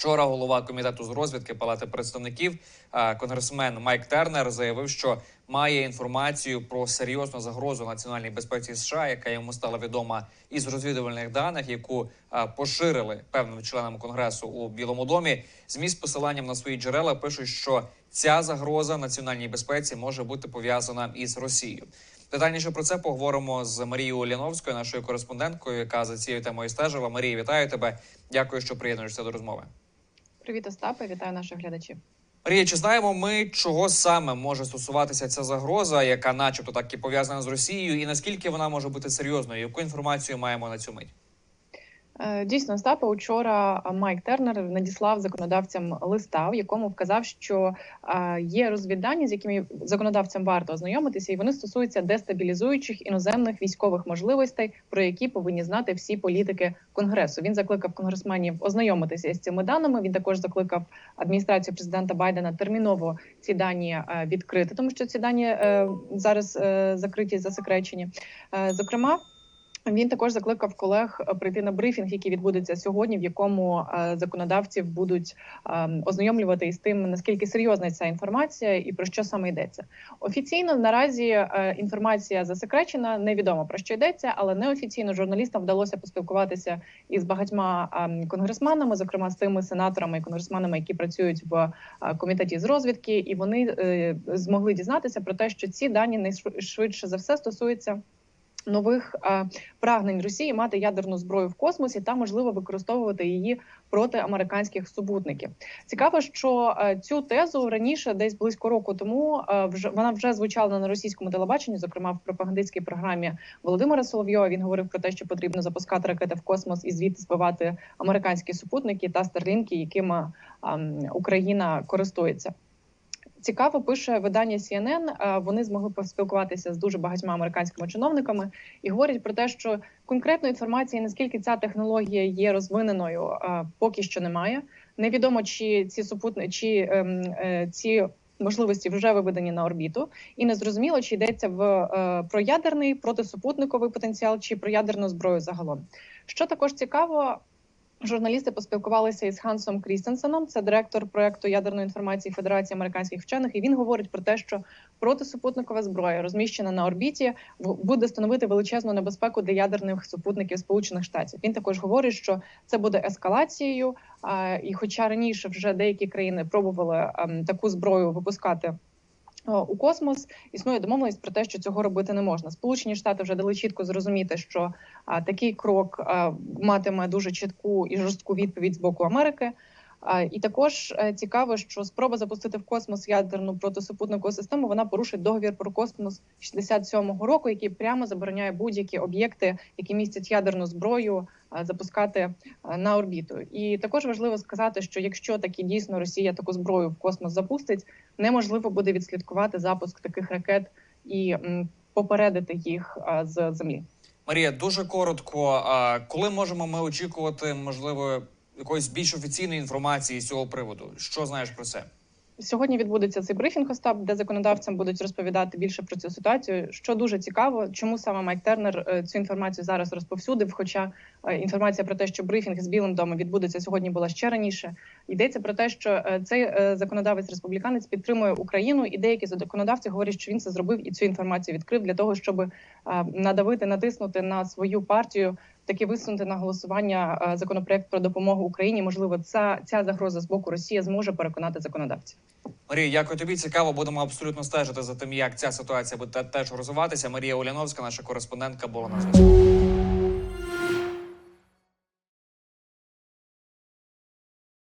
Вчора голова комітету з розвідки Палати представників е, конгресмен Майк Тернер заявив, що має інформацію про серйозну загрозу національній безпеці США, яка йому стала відома із розвідувальних даних, яку е, поширили певним членам конгресу у Білому домі. ЗМІ з посиланням на свої джерела пишуть, що ця загроза національній безпеці може бути пов'язана із Росією. Детальніше про це поговоримо з Марією Оляновською, нашою кореспонденткою, яка за цією темою стежила. Марія, вітаю тебе. Дякую, що приєднуєшся до розмови. Привіт, Остапе, вітаю наших глядачів. Марія, чи знаємо ми, чого саме може стосуватися ця загроза, яка, начебто, так і пов'язана з Росією, і наскільки вона може бути серйозною? Яку інформацію маємо на цю мить? Е, Дійсно, Остапе, учора Майк Тернер надіслав законодавцям листа, в якому вказав, що е, є розвіддані, з якими законодавцям варто ознайомитися, і вони стосуються дестабілізуючих іноземних військових можливостей, про які повинні знати всі політики конгресу. Він закликав конгресменів ознайомитися з цими даними. Він також закликав адміністрацію президента Байдена терміново ці дані е, відкрити, тому що ці дані зараз закриті засекречені. Зокрема. Він також закликав колег е, прийти на брифінг, який відбудеться сьогодні, в якому е, законодавців будуть е, ознайомлювати із тим, наскільки серйозна ця інформація і про що саме йдеться. Офіційно наразі інформація засекречена, невідомо про що йдеться, але неофіційно журналістам вдалося поспілкуватися із багатьма конгресменами, зокрема з тими сенаторами і конгресменами, які працюють в комітеті з розвідки, і вони змогли дізнатися про те, що ці дані найшвидше за все стосуються нових е, прагнень Росії мати ядерну зброю в космосі та можливо використовувати її проти американських супутників. Цікаво, що е, цю тезу раніше, десь близько року тому, е, вже вона вже звучала на російському телебаченні, зокрема в пропагандистській програмі Володимира Соловйова. Він говорив про те, що потрібно запускати ракети в космос і звідти збивати американські супутники та старлінки, якими ем, Україна користується. Цікаво пише видання CNN, е, Вони змогли поспілкуватися з дуже багатьма американськими чиновниками і говорять про те, що конкретної інформації, наскільки ця технологія є розвиненою, е, поки що немає. Невідомо чи ці супутни чи ем, е, ці можливості вже виведені на орбіту, і не зрозуміло, чи йдеться в про ядерний протисупутниковий потенціал, чи про ядерну зброю загалом. Що також цікаво. Журналісти поспілкувалися із Хансом Крістенсеном, це директор проекту ядерної інформації Федерації американських вчених. І він говорить про те, що протисупутникова зброя, розміщена на орбіті, буде становити величезну небезпеку для ядерних супутників Сполучених Штатів. Він також говорить, що це буде ескалацією. І, хоча раніше вже деякі країни пробували ем, таку зброю випускати. О, У космос існує домовленість про те, що цього робити не можна. Сполучені Штати вже дали чітко зрозуміти, що а, такий крок а, матиме дуже чітку і жорстку відповідь з боку Америки. І також е, цікаво, що спроба запустити в космос ядерну протисупутникову систему вона порушить договір про космос 67-го року, який прямо забороняє будь-які об'єкти, які містять ядерну зброю, запускати на орбіту. І також важливо сказати, що якщо таки дійсно Росія таку зброю в космос запустить, неможливо буде відслідкувати запуск таких ракет і попередити їх з землі. Марія, дуже коротко. Коли можемо ми очікувати, можливо, якоїсь більш офіційної інформації з цього приводу? Що знаєш про це? Сьогодні відбудеться цей брифінг Остап, де законодавцям будуть розповідати більше про цю ситуацію. Що дуже цікаво, чому саме Майк Тернер е, цю інформацію зараз розповсюдив. Хоча е, інформація про те, що брифінг з Білим домом відбудеться сьогодні, була ще раніше. Йдеться про те, що е, цей е, законодавець республіканець підтримує Україну, і деякі законодавці говорять, що він це зробив і цю інформацію відкрив для того, щоб е, надавити, натиснути на свою партію. Таки висунути на голосування законопроект про допомогу Україні. Можливо, ця ця загроза з боку Росії зможе переконати законодавців. Марія, дякую тобі. Цікаво, будемо абсолютно стежити за тим, як ця ситуація буде теж розвиватися. Марія Уляновська, наша кореспондентка, була на зв'язку.